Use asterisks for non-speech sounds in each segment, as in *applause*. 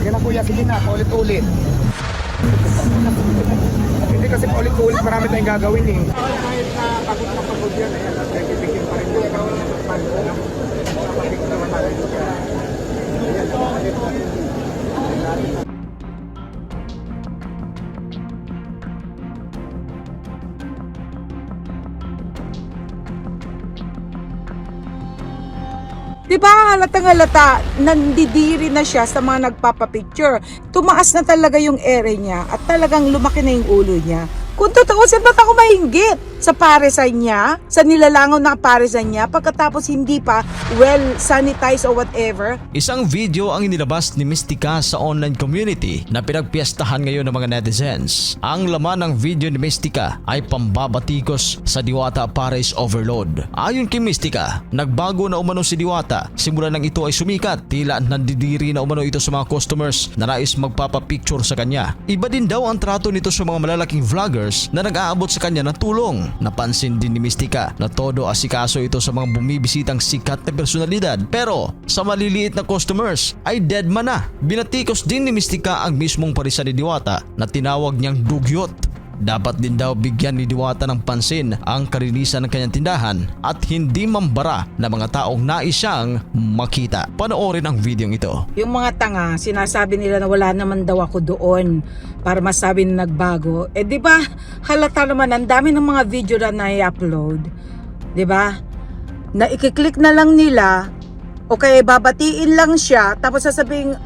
Sige na kuya, sige na, paulit-ulit. Hindi kasi paulit-ulit, marami tayong gagawin eh. Kahit na pagod na pagod yan, eh, nagpipigil pa rin Di ba halatang halata, nandidiri na siya sa mga nagpapapicture. Tumaas na talaga yung ere niya at talagang lumaki na yung ulo niya. Kung totoo, saan ba't ako mahinggit? Sa paresan niya? Sa nilalangaw na paresan niya? Pagkatapos hindi pa well sanitized or whatever? Isang video ang inilabas ni Mystica sa online community na pinagpiestahan ngayon ng mga netizens. Ang laman ng video ni Mystica ay pambabatikos sa Diwata Pares Overload. Ayon kay Mystica, nagbago na umano si Diwata simula nang ito ay sumikat. Tila nandidiri na umano ito sa mga customers na nais magpapapicture sa kanya. Iba din daw ang trato nito sa mga malalaking vloggers na nag-aabot sa kanya ng tulong. Napansin din ni Mystica na todo asikaso ito sa mga bumibisitang sikat na personalidad pero sa maliliit na customers ay dead man na. Binatikos din ni Mystica ang mismong parisan ni Diwata na tinawag niyang dugyot. Dapat din daw bigyan ni Diwata ng pansin ang karinisan ng kanyang tindahan at hindi mambara na mga taong nais siyang makita. Panoorin ang video ito. Yung mga tanga, sinasabi nila na wala naman daw ako doon para masabi na nagbago. Eh di ba halata naman ang dami ng mga video na na-upload. Di ba? Na ikiklik na lang nila o kaya babatiin lang siya tapos sasabihin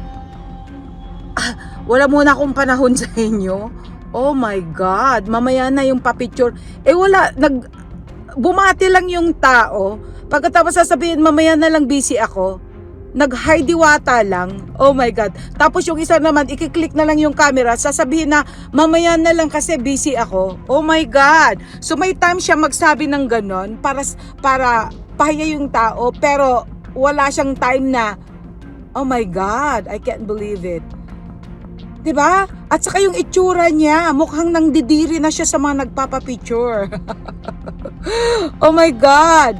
"Ah, wala muna akong panahon sa inyo. Oh my God, mamaya na yung papicture. Eh wala, nag, bumati lang yung tao. Pagkatapos sasabihin, mamaya na lang busy ako nag-high diwata lang. Oh my God. Tapos yung isa naman, ikiklik na lang yung camera, sasabihin na, mamaya na lang kasi busy ako. Oh my God. So may time siya magsabi ng ganon para, para pahiya yung tao, pero wala siyang time na, oh my God, I can't believe it. 'Di ba? At saka yung itsura niya, mukhang nang didiri na siya sa mga nagpapapicture. *laughs* oh my God!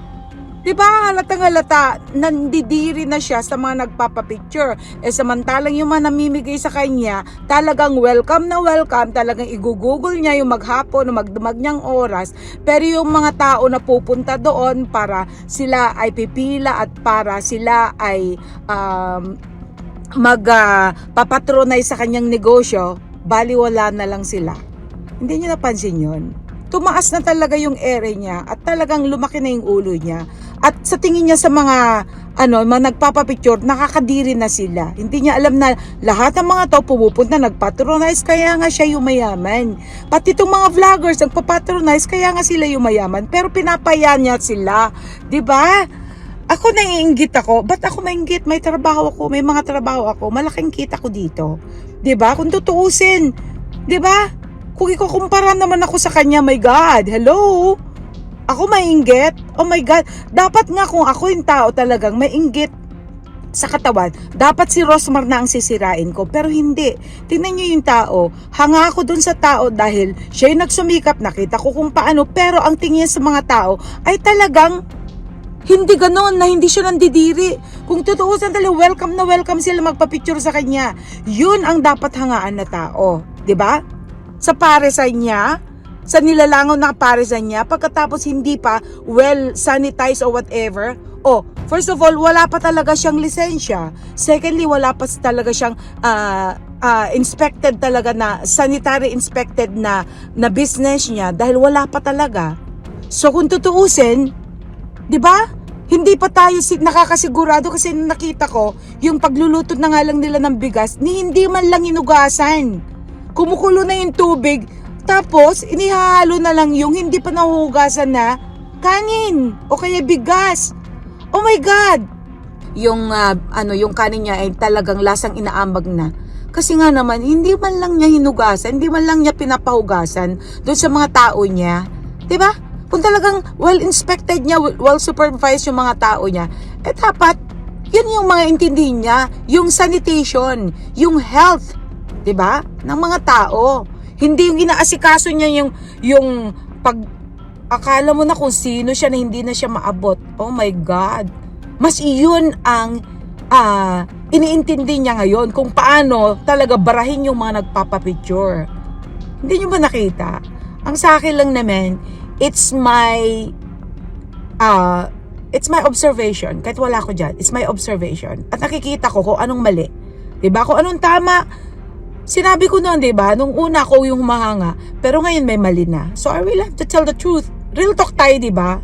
'Di ba? Halatang halata, nandidiri na siya sa mga nagpapapicture. Eh samantalang yung mga namimigay sa kanya, talagang welcome na welcome, talagang igugugol niya yung maghapon o magdamag niyang oras. Pero yung mga tao na pupunta doon para sila ay pipila at para sila ay um, mag ah, papatronize sa kanyang negosyo, baliwala na lang sila. Hindi niyo napansin yun? Tumaas na talaga yung ere niya at talagang lumaki na yung ulo niya. At sa tingin niya sa mga ano, mga nagpapapicture, nakakadiri na sila. Hindi niya alam na lahat ng mga to pumupunta nagpatronize kaya nga siya yung mayaman. Pati itong mga vloggers nagpapatronize kaya nga sila yung mayaman. Pero pinapaya niya sila. ba? Ako naiinggit ako. Ba't ako maingit? May trabaho ako, may mga trabaho ako. Malaking kita ko dito. 'Di ba? Kung tutuusin, 'di ba? Kung ikukumpara naman ako sa kanya, my God, hello? Ako mainggit? Oh my God. Dapat nga kung ako yung tao talagang mainggit sa katawan, dapat si Rosmar na ang sisirain ko. Pero hindi. Tingnan niyo yung tao. Hanga ako dun sa tao dahil siya yung nagsumikap. Nakita ko kung paano. Pero ang tingin sa mga tao ay talagang hindi ganon na hindi siya nandidiri. Kung tutuusan talaga, welcome na welcome sila magpa-picture sa kanya. Yun ang dapat hangaan na tao. ba? Sa paresan niya, sa nilalangaw na paresan niya, pagkatapos hindi pa well sanitized or whatever. Oh, first of all, wala pa talaga siyang lisensya. Secondly, wala pa talaga siyang ah, ah, inspected talaga na sanitary inspected na na business niya dahil wala pa talaga. So kung tutuusin, 'Di ba? Hindi pa tayo si nakakasigurado kasi nakita ko, yung pagluluto na nga lang nila ng bigas, ni hindi man lang inugasan. Kumukulo na yung tubig, tapos inihalo na lang yung hindi pa nahuhugasan na kanin o kaya bigas. Oh my God! Yung ah, ano, yung kanin niya ay talagang lasang inaambag na. Kasi nga naman, hindi man lang niya hinugasan, hindi man lang niya pinapahugasan doon sa mga tao niya. 'Di ba? Kung talagang well inspected niya, well supervised yung mga tao niya, eh dapat yun yung mga intindihin niya, yung sanitation, yung health, 'di ba? Ng mga tao. Hindi yung inaasikaso niya yung yung pag akala mo na kung sino siya na hindi na siya maabot. Oh my God. Mas iyon ang ah iniintindi niya ngayon kung paano talaga barahin yung mga nagpapapicture. Hindi niyo ba nakita? Ang sa akin lang naman, it's my ah it's my observation. Kahit wala ko dyan, it's my observation. At nakikita ko kung anong mali. ba? Kung anong tama, sinabi ko noon, ba? Nung una ako yung humahanga, pero ngayon may mali na. So I will have to tell the truth. Real talk tayo, ba?